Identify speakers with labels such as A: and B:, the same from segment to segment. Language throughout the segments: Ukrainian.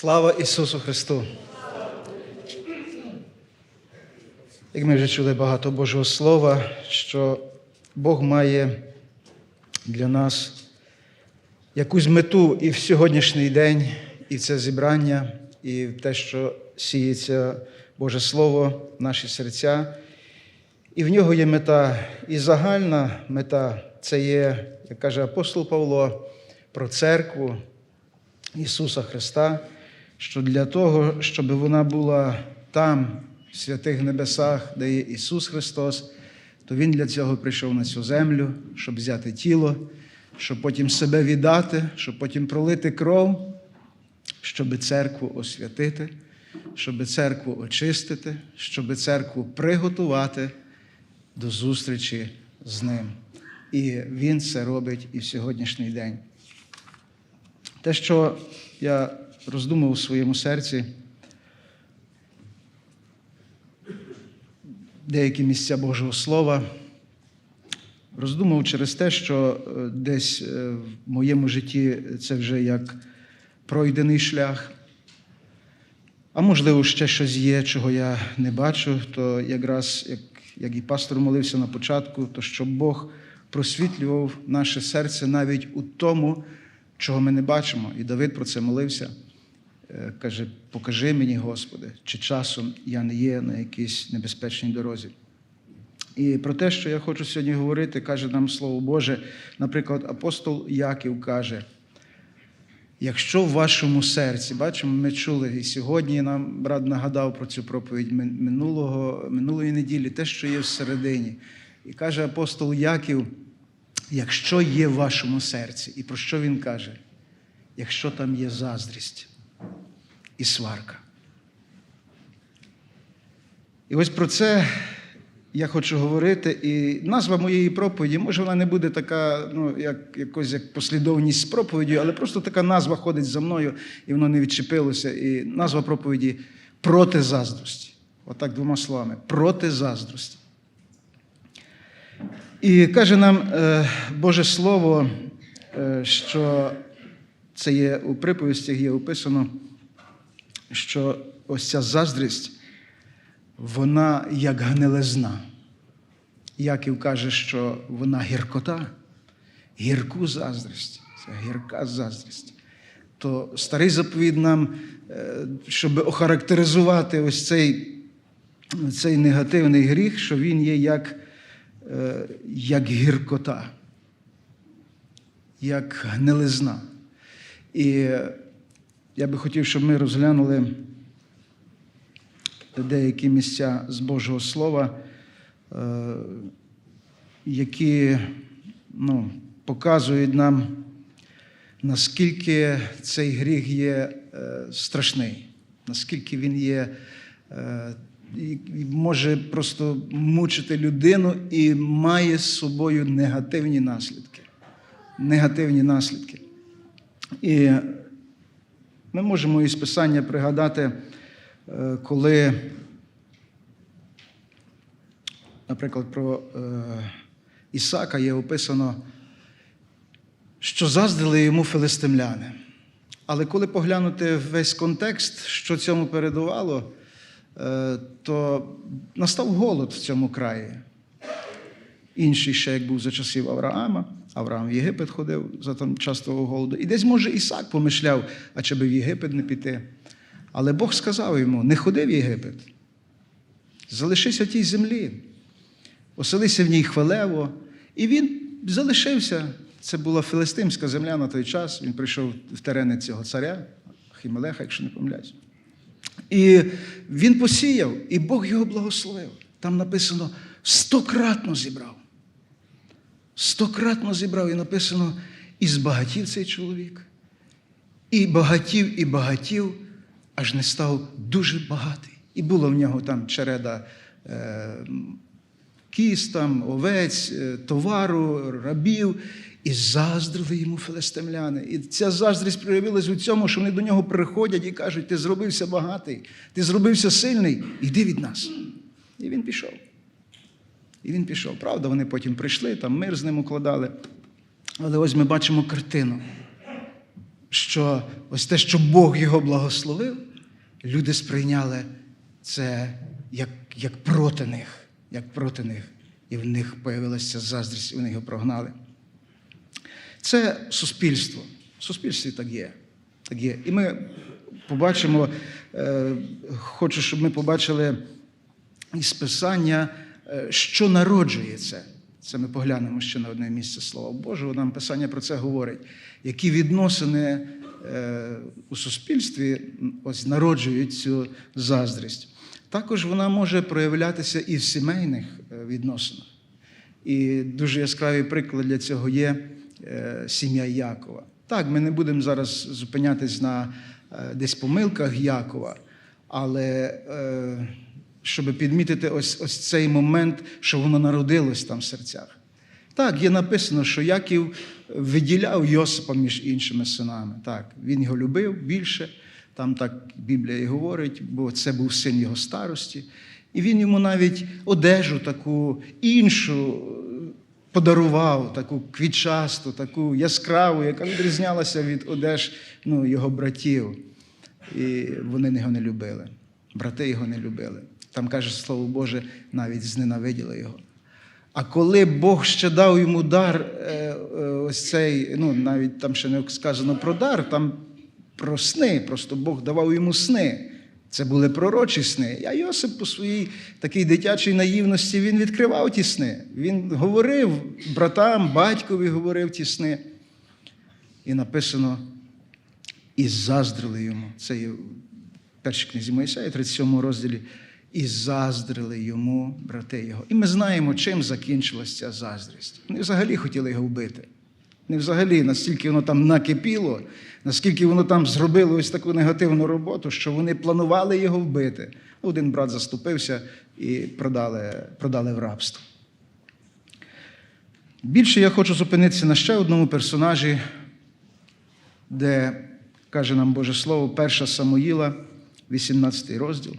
A: Слава Ісусу Христу! Як ми вже чули багато Божого Слова, що Бог має для нас якусь мету і в сьогоднішній день, і в це зібрання, і в те, що сіється Боже Слово в наші серця. І в нього є мета, і загальна мета це є, як каже апостол Павло, про церкву Ісуса Христа, що для того, щоб вона була там, в святих небесах, де є Ісус Христос, то Він для цього прийшов на цю землю, щоб взяти тіло, щоб потім себе віддати, щоб потім пролити кров, щоб церкву освятити, щоб церкву очистити, щоб церкву приготувати до зустрічі з ним. І Він це робить і в сьогоднішній день. Те, що я роздумав у своєму серці, деякі місця Божого Слова, роздумав через те, що е, десь е, в моєму житті це вже як пройдений шлях. А можливо, ще щось є, чого я не бачу, то якраз, як, як і пастор молився на початку, то щоб Бог просвітлював наше серце навіть у тому, чого ми не бачимо. І Давид про це молився. Е, Каже, покажи мені, Господи, чи часом я не є на якійсь небезпечній дорозі. І про те, що я хочу сьогодні говорити, каже нам Слово Боже. Наприклад, апостол Яків каже, якщо в вашому серці, бачимо, ми чули, і сьогодні нам брат нагадав про цю проповідь минулого, минулої неділі, те, що є всередині. І каже апостол Яків, якщо є в вашому серці, і про що він каже? Якщо там є заздрість і сварка. І ось про це я хочу говорити. І назва моєї проповіді, може, вона не буде така, ну, як якось як послідовність з проповіддю, але просто така назва ходить за мною, і воно не відчепилося. І назва проповіді проти заздрості. Отак двома словами. Проти заздрості. І каже нам е, Боже Слово, е, що це є у приповістях, є описано, що ось ця заздрість, вона як гнилизна. Яків каже, що вона гіркота, гірку заздрість, це гірка заздрість. То старий заповідь нам, е, щоб охарактеризувати ось цей, цей негативний гріх, що він є як е, як гіркота, як гнилизна. І я би хотів, щоб ми розглянули деякі місця з Божого Слова, е, які ну, показують нам, наскільки цей гріх є е, страшний, наскільки він є і може просто мучити людину і має з собою негативні наслідки. Негативні наслідки. І ми можемо із Писання пригадати, е, коли, наприклад, про е, Ісака є описано, що заздрили йому филистимляни. Але коли поглянути весь контекст, що цьому передувало, Е, то настав голод в цьому краї. Інший ще як був за часів Авраама. Авраам в Єгипет ходив за там частого голоду. І десь, може, Ісак помишляв, а чи би в Єгипет не піти. Але Бог сказав йому: не ходи в Єгипет, залишися в тій землі, оселися в ній хвалево. І він залишився. Це була філистимська земля на той час. Він прийшов в терени цього царя, Хімелеха, якщо не помиляюсь. І він посіяв, і Бог його благословив. Там написано стократно зібрав. Стократно зібрав і написано, і збагатів цей чоловік. І багатів, і багатів, аж не став дуже багатий. І було в нього там череда е, кіз, там, овець, е, товару, рабів. І заздрили йому филистимляни. І ця заздрість проявилась у цьому, що вони до нього приходять і кажуть: ти зробився багатий, ти зробився сильний, іди від нас. І він пішов. І він пішов. Правда, вони потім прийшли, там мир з ним укладали. Але ось ми бачимо картину. що ось те, що Бог його благословив, люди сприйняли це як, як проти них, як проти них. І в них появилася заздрість, і вони його прогнали. Це суспільство. В суспільстві так є. Так є. І ми побачимо, е, хочу, щоб ми побачили із Писання, що народжує це. Ми поглянемо ще на одне місце Слова Божого. Нам Писання про це говорить. Які відносини е, у суспільстві ось народжують цю заздрість. Також вона може проявлятися і в сімейних е, відносинах. І дуже яскравий приклад для цього є е, сім'я Якова. Так, ми не будемо зараз зупинятись на е, десь помилках Якова, але е, щоб підмітити ось, ось цей момент, що воно народилось там в серцях. Так, є написано, що Яків виділяв Йосипа між іншими синами. Так, він його любив більше, там так Біблія і говорить, бо це був син його старості. І він йому навіть одежу таку іншу подарував, таку квітчасту, таку яскраву, яка відрізнялася від одеж ну, його братів. І вони його не любили. Брати його не любили. Там каже Слово Боже, навіть зненавиділи його. А коли Бог ще дав йому дар, е, е, ось цей, ну навіть там ще не сказано про дар, там про сни, просто Бог давав йому сни. Це були пророчі сни. А Йосип по своїй такій дитячій наївності він відкривав ті сни. Він говорив братам, батькові говорив ті сни. І написано, і заздрили йому. Це є в першій книзі Моїсея, 37 розділі. І заздрили йому брати його. І ми знаємо, чим закінчилася ця заздрість. Вони взагалі хотіли його вбити. Не взагалі, наскільки воно там накипіло, наскільки воно там зробило ось таку негативну роботу, що вони планували його вбити. Один брат заступився і продали, продали в рабство. Більше я хочу зупинитися на ще одному персонажі, де каже нам Боже Слово, 1 Самуїла, 18 розділ.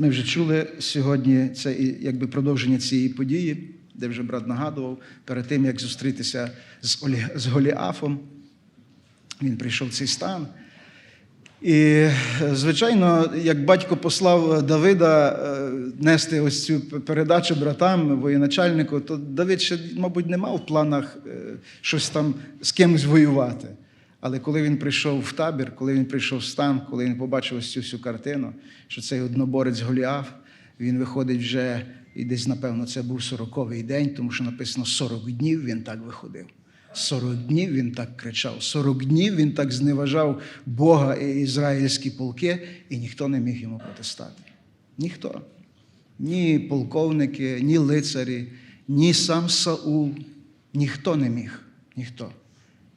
A: Ми вже чули сьогодні це якби продовження цієї події, де вже брат нагадував, перед тим, як зустрітися з, Олі... з Голіафом, він прийшов в цей стан. І, звичайно, як батько послав Давида е, нести ось цю передачу братам, воєначальнику, то Давид ще, мабуть, не мав в планах е, щось там з кимось воювати. Але коли він прийшов в табір, коли він прийшов в стан, коли він побачив ось цю всю картину, що цей одноборець Голіаф, він виходить вже, і десь, напевно, це був 40-й день, тому що написано 40 днів він так виходив. 40 днів він так кричав, 40 днів він так зневажав Бога і ізраїльські полки, і ніхто не міг йому протистати. Ніхто. Ні полковники, ні лицарі, ні сам Саул, ніхто не міг. Ніхто.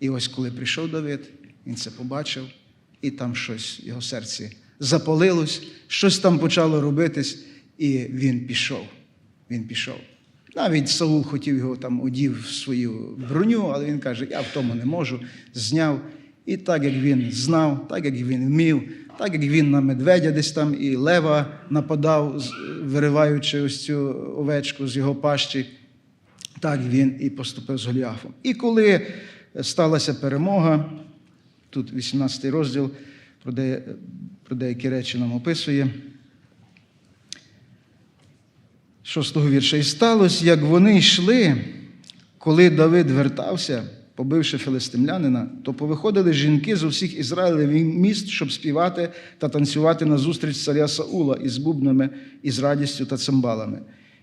A: І ось коли прийшов Давид, він це побачив, і там щось в його серці запалилось, щось там почало робитись, і він пішов. Він пішов. Навіть Саул хотів його там одів в свою броню, але він каже, я в тому не можу, зняв. І так як він знав, так як він вмів, так як він на медведя десь там і лева нападав, вириваючи ось цю овечку з його пащі, так він і поступив з Голіафом. І коли сталася перемога, тут 18 розділ про, де, про деякі речі нам описує. Шостого вірша. І сталося, як вони йшли, коли Давид вертався, побивши филистимлянина, то повиходили жінки з усіх Ізраїлевих міст, щоб співати та танцювати на зустріч царя Саула із бубнами, із радістю та цимбалами.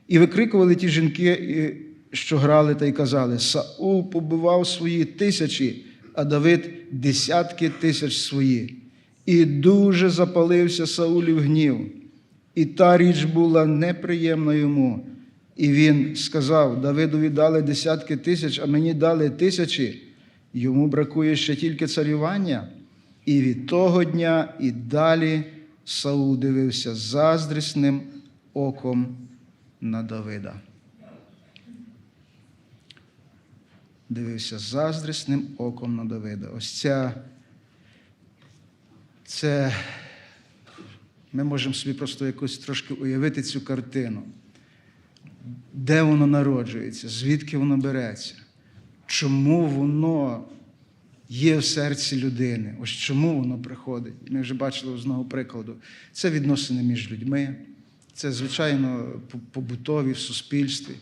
A: І викрикували ті жінки, що грали, та й казали: Саул побивав свої тисячі, а Давид десятки тисяч свої. І дуже запалився Саулів гнів. І та річ була неприємна йому. І він сказав: Давидові дали десятки тисяч, а мені дали тисячі. Йому бракує ще тільки царювання. І від того дня і далі Саул дивився заздрісним оком на Давида. Дивився заздрісним оком на Давида. Ось ця, це ми можемо собі просто якось трошки уявити цю картину. де воно народжується, звідки воно береться, чому воно є в серці людини, ось чому воно приходить. Ми вже бачили знову прикладу. Це відносини між людьми, це, звичайно, побутові в суспільстві.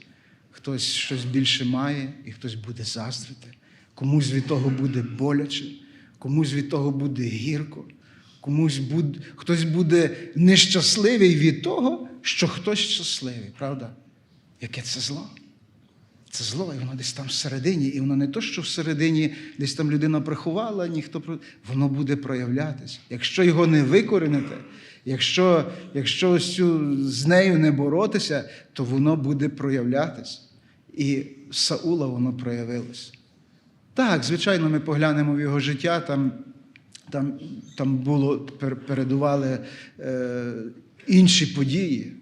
A: Хтось щось більше має, і хтось буде заздрити. Комусь від того буде боляче, комусь від того буде гірко, комусь буде, хтось буде нещасливий від того, що хтось щасливий, правда? Яке це зло? Це зло, і воно десь там всередині, і воно не то, що всередині десь там людина приховала, ніхто воно буде проявлятися. Якщо його не викорінити, якщо, якщо з нею не боротися, то воно буде проявлятися. І Саула воно проявилось. Так, звичайно, ми поглянемо в його життя, там, там, там було, пер- передували е, інші події.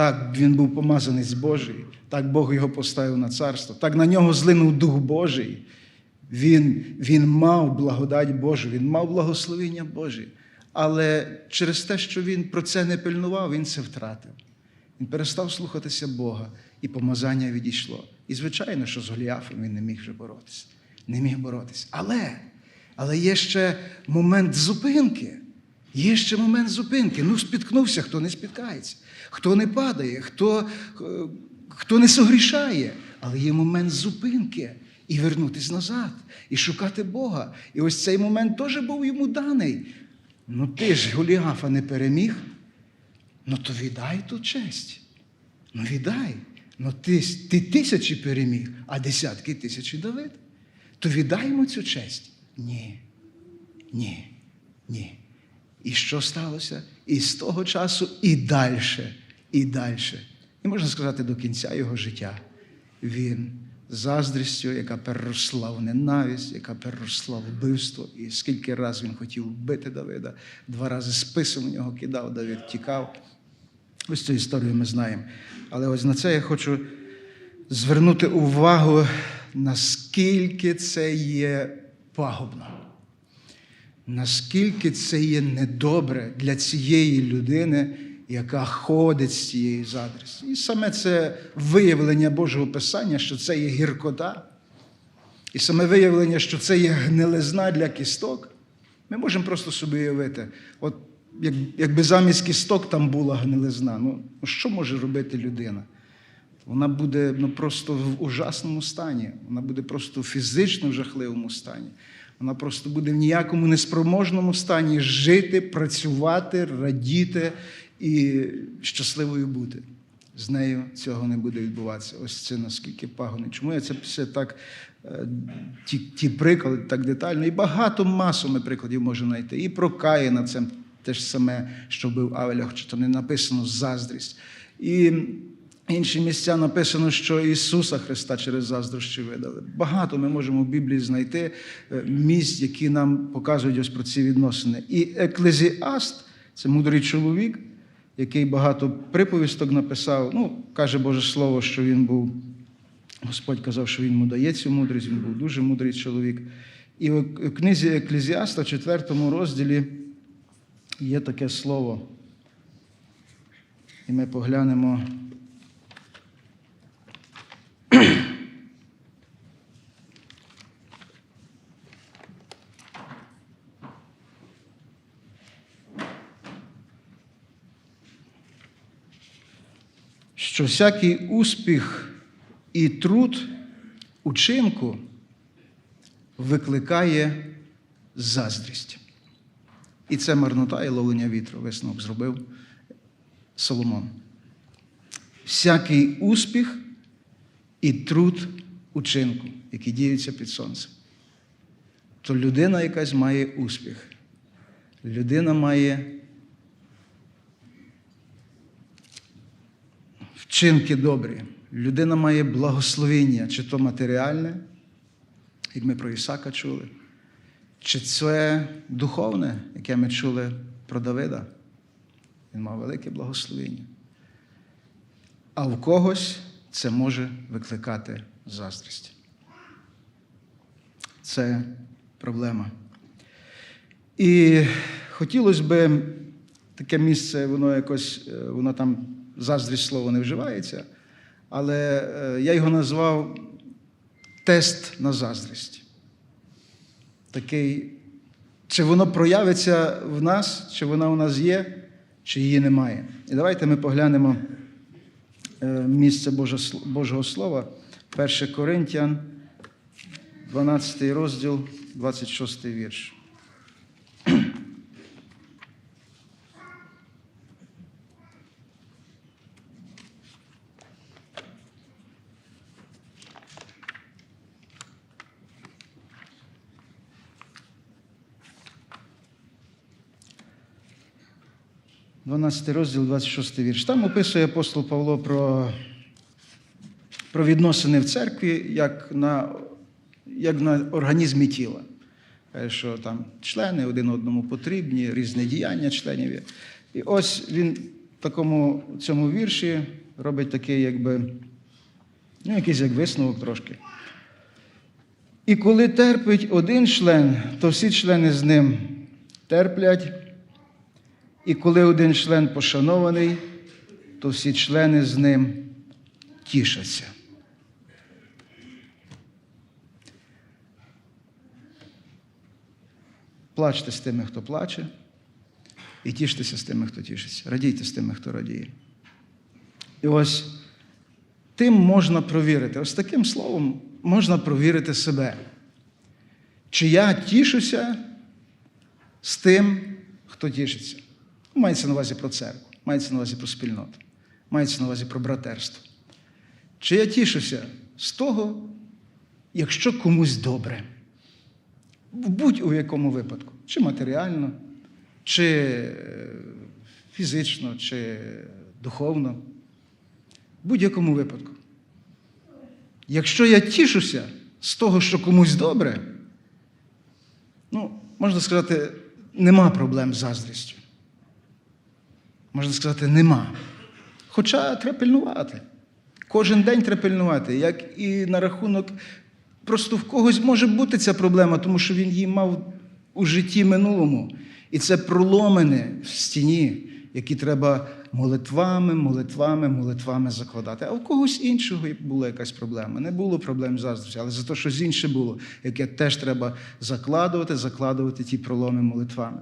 A: Так, він був помазаний з Божий, так Бог його поставив на царство, так на нього злинув Дух Божий. Він, він мав благодать Божу, він мав благословення Боже. Але через те, що він про це не пильнував, він це втратив. Він перестав слухатися Бога, і помазання відійшло. І звичайно, що з Голіафом він не міг вже боротися. Не міг боротися. Але, але є ще момент зупинки. Є ще момент зупинки. Ну, спіткнувся, хто не спіткається, хто не падає, хто, е, хто не согрішає. Але є момент зупинки і вернутися назад, і шукати Бога. І ось цей момент теж був йому даний. Ну ти ж Голіафа не переміг, ну то віддай ту честь. Ну віддай. Ну ти, ти тисячі переміг, а десятки тисячі Давид. То віддай цю честь. Ні. Ні. Ні. І що сталося? І з того часу і далі, і далі. І можна сказати, до кінця його життя. Він заздрістю, яка переросла в ненависть, яка переросла в вбивство. І скільки разів він хотів вбити Давида, два рази списом у нього кидав, Давид тікав. Ось цю історію ми знаємо. Але ось на це я хочу звернути увагу, наскільки це є пагубно наскільки це є недобре для цієї людини, яка ходить з цією заздрістю. І саме це виявлення Божого Писання, що це є гіркота, і саме виявлення, що це є гнилизна для кісток, ми можемо просто собі уявити. От як, якби замість кісток там була гнилизна, ну ну, що може робити людина? Вона буде ну, просто в ужасному стані, вона буде просто в фізично в жахливому стані. Вона просто буде в ніякому неспроможному стані жити, працювати, радіти і щасливою бути. З нею цього не буде відбуватися. Ось це наскільки пагано. Чому я це все так, е, ті, ті приклади так детально, і багато масу ми прикладів можемо знайти. І про Каїна це те ж саме, що вбив Авеля, хоча то не написано заздрість. І інші місця написано, що Ісуса Христа через заздрощі видали. Багато ми можемо в Біблії знайти е, місць, які нам показують ось про ці відносини. І еклезіаст це мудрий чоловік, який багато приповісток написав. Ну, каже Боже Слово, що він був. Господь казав, що він йому дає цю мудрість, він був дуже мудрий чоловік. І в книзі Еклезіаста, в четвертому розділі, є таке слово. І ми поглянемо. Що всякий успіх і труд учинку викликає заздрість. І це марнота і ловлення вітру. Висновок зробив Соломон. Всякий успіх і труд учинку, які діються під сонцем. То людина якась має успіх. Людина має вчинки добрі. Людина має благословіння, чи то матеріальне, як ми про Ісака чули, чи це духовне, яке ми чули про Давида. Він мав велике благословіння. А в когось це може викликати заздрість. Це проблема. І хотілося б таке місце, воно якось, е, воно там заздрість слово не вживається, але е, я його назвав тест на заздрість. Такий, чи воно проявиться в нас, чи вона у нас є, чи її немає. І давайте ми поглянемо е, місце Божого- Слова, 1 Коринтян, 12 розділ, 26 вірш. – 12 розділ, 26 вірш. Там описує апостол Павло про, про відносини в церкві як на, як на організмі тіла. Що там члени один одному потрібні, різне діяння членів. є. І ось він в такому цьому вірші робить такий, якби, ну, якийсь як висновок трошки. І коли терпить один член, то всі члени з ним терплять. І коли один член пошанований, то всі члени з ним тішаться. Плачте з тими, хто плаче, і тіштеся з тими, хто тішиться. Радійте з тими, хто радіє. І ось тим можна провірити, ось таким словом можна провірити себе. Чи я тішуся з тим, хто тішиться? Мається на увазі про церкву, мається на увазі про спільноту, мається на увазі про братерство. Чи я тішуся з того, якщо комусь добре? В будь-у якому випадку, чи матеріально, чи е, фізично, чи духовно, в будь-якому випадку. Якщо я тішуся з того, що комусь добре, ну, можна сказати, нема проблем з заздрістю. Можна сказати, нема. Хоча треба пильнувати. Кожен день треба пильнувати, як і на рахунок, просто в когось може бути ця проблема, тому що він її мав у житті минулому. І це проломини в стіні, які треба молитвами, молитвами, молитвами закладати. А у когось іншого була якась проблема. Не було проблем з заздрості, але за те, щось інше було, яке теж треба закладувати, закладувати ті проломи молитвами.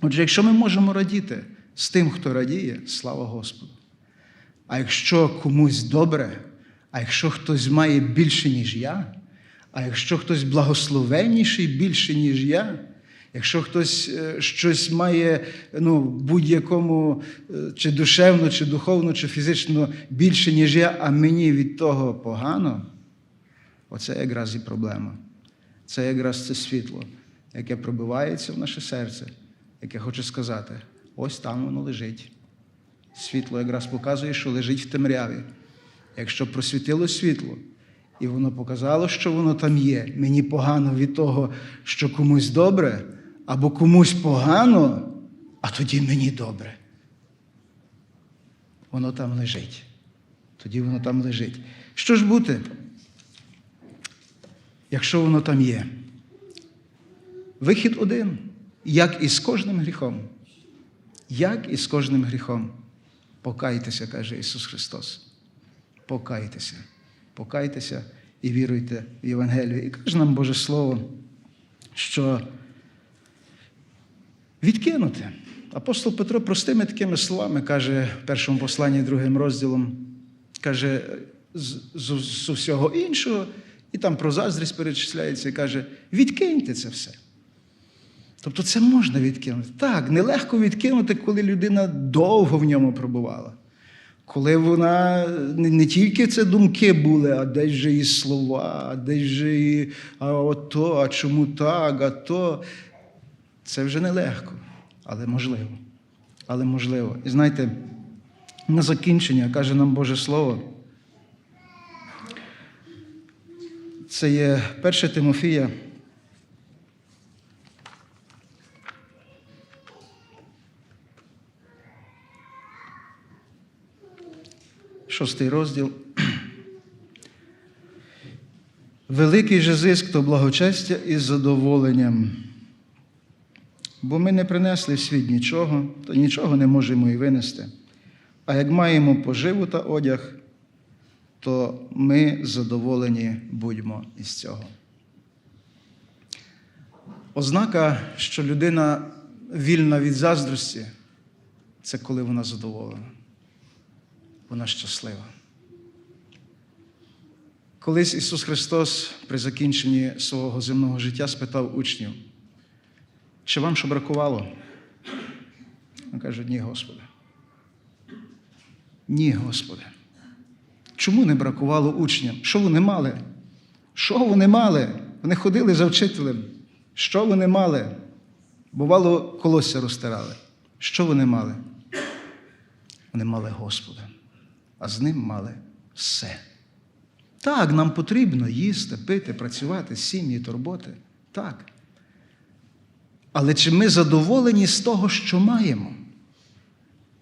A: Отже, якщо ми можемо радіти з тим, хто радіє, слава Господу. А якщо комусь добре, а якщо хтось має більше, ніж я, а якщо хтось благословенніший більше, ніж я, якщо хтось е, щось має ну, будь-якому е, чи душевно, чи духовно, чи фізично більше, ніж я, а мені від того погано, оце якраз і проблема. Це якраз це світло, яке пробивається в наше серце, яке хоче сказати, ось там воно лежить. Світло якраз показує, що лежить в темряві. Якщо просвітило світло, і воно показало, що воно там є, мені погано від того, що комусь добре, або комусь погано, а тоді мені добре. Воно там лежить. Тоді воно там лежить. Що ж бути, якщо воно там є? Вихід один, як і з кожним гріхом. Як і з кожним гріхом. Покайтеся, каже Ісус Христос. Покайтеся, покайтеся і віруйте в Євангелію. І каже нам Боже Слово, що відкинути. Апостол Петро простими такими словами каже в першому посланні, другим розділом, каже з, з, з всього іншого, і там про заздрість перечисляється, і каже: відкиньте це все. Тобто це можна відкинути. Так, нелегко відкинути, коли людина довго в ньому пробувала. Коли вона не, тільки це думки були, а десь же і слова, а десь же і а ото, а чому так, а то. Це вже нелегко, але можливо. Але можливо. І знаєте, на закінчення каже нам Боже Слово. Це є 1 Тимофія. Шостий розділ. Великий же зиск то благочестя із задоволенням. Бо ми не принесли в світ нічого, то нічого не можемо і винести. А як маємо поживу та одяг, то ми задоволені будьмо із цього. Ознака, що людина вільна від заздрості, це коли вона задоволена. Вона щаслива. Колись Ісус Христос при закінченні свого земного життя спитав учнів, чи вам що бракувало? Він каже, ні, Господи. Ні, Господи. Чому не бракувало учням? Що вони мали? Що вони мали? Вони ходили за вчителем. Що вони мали? Бувало, колосся розтирали. Що вони мали? Вони мали Господа, а з ним мали все. Так, нам потрібно їсти, пити, працювати, сім'ї, турботи. Так. Але чи ми задоволені з того, що маємо?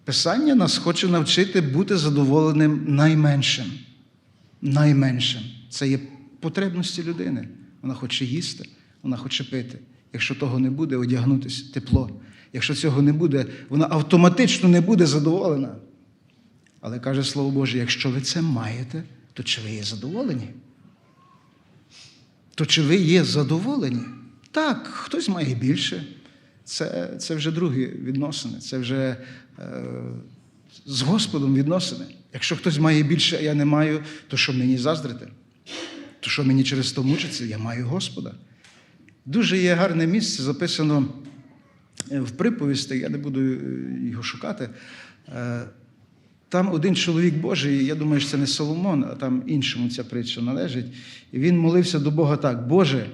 A: Писання нас хоче навчити бути задоволеним найменшим. Найменшим. Це є потребності людини. Вона хоче їсти, вона хоче пити. Якщо того не буде, одягнутися тепло. Якщо цього не буде, вона автоматично не буде задоволена. Але каже Слово Боже, якщо ви це маєте, то чи ви є задоволені? То чи ви є задоволені? Так, хтось має більше. Це, це вже другі відносини, це вже е, з Господом відносини. Якщо хтось має більше, а я не маю, то що мені заздрити? То що мені через то мучиться? Я маю Господа. Дуже є гарне місце, записано е, в приповісті, я не буду е, його шукати. Е, Там один чоловік Божий, я думаю, що це не Соломон, а там іншому ця притча належить. І він молився до Бога так: Боже,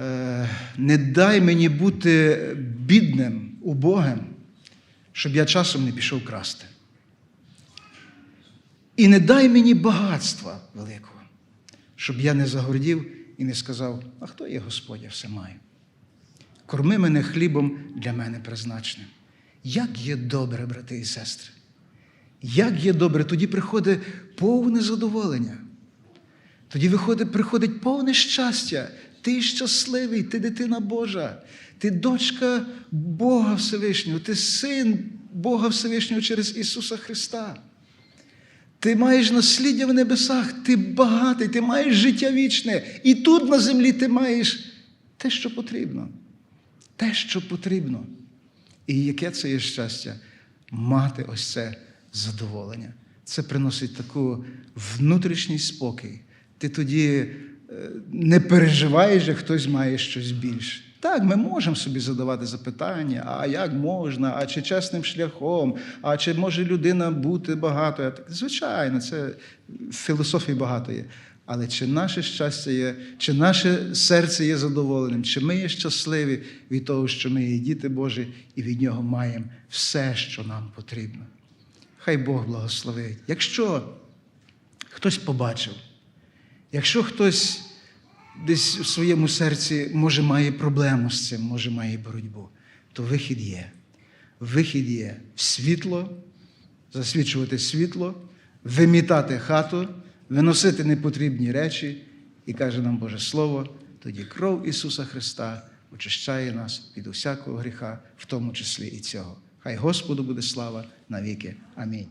A: е, не дай мені бути бідним, убогим, щоб я часом не пішов красти. І не дай мені багатства великого, щоб я не загордів і не сказав, а хто є Господь, я все маю. Корми мене хлібом для мене призначеним. Як є добре, брати і сестри. Як є добре, тоді приходить повне задоволення. Тоді виходить, приходить повне щастя. Ти щасливий, ти дитина Божа, ти дочка Бога Всевишнього, ти син Бога Всевишнього через Ісуса Христа. Ти маєш насліддя в небесах, ти багатий, ти маєш життя вічне. І тут на землі ти маєш те, що потрібно. Те, що потрібно. І яке це є щастя? Мати ось це задоволення. Це приносить таку внутрішній спокій. Ти тоді е, не переживаєш, як хтось має щось більше. Так, ми можемо собі задавати запитання, а як можна, а чи чесним шляхом, а чи може людина бути багатою? Звичайно, це філософії багато є. Але чи наше щастя є, чи наше серце є задоволеним, чи ми є щасливі від того, що ми є діти Божі, і від нього маємо все, що нам потрібно. Хай Бог благословить. Якщо хтось побачив, якщо хтось десь в своєму серці, може, має проблему з цим, може, має боротьбу, то вихід є. Вихід є в світло, засвічувати світло, вимітати хату, виносити непотрібні речі, і каже нам Боже Слово, тоді кров Ісуса Христа очищає нас від усякого гріха, в тому числі і цього. Хай Господу буде слава навіки. Амінь.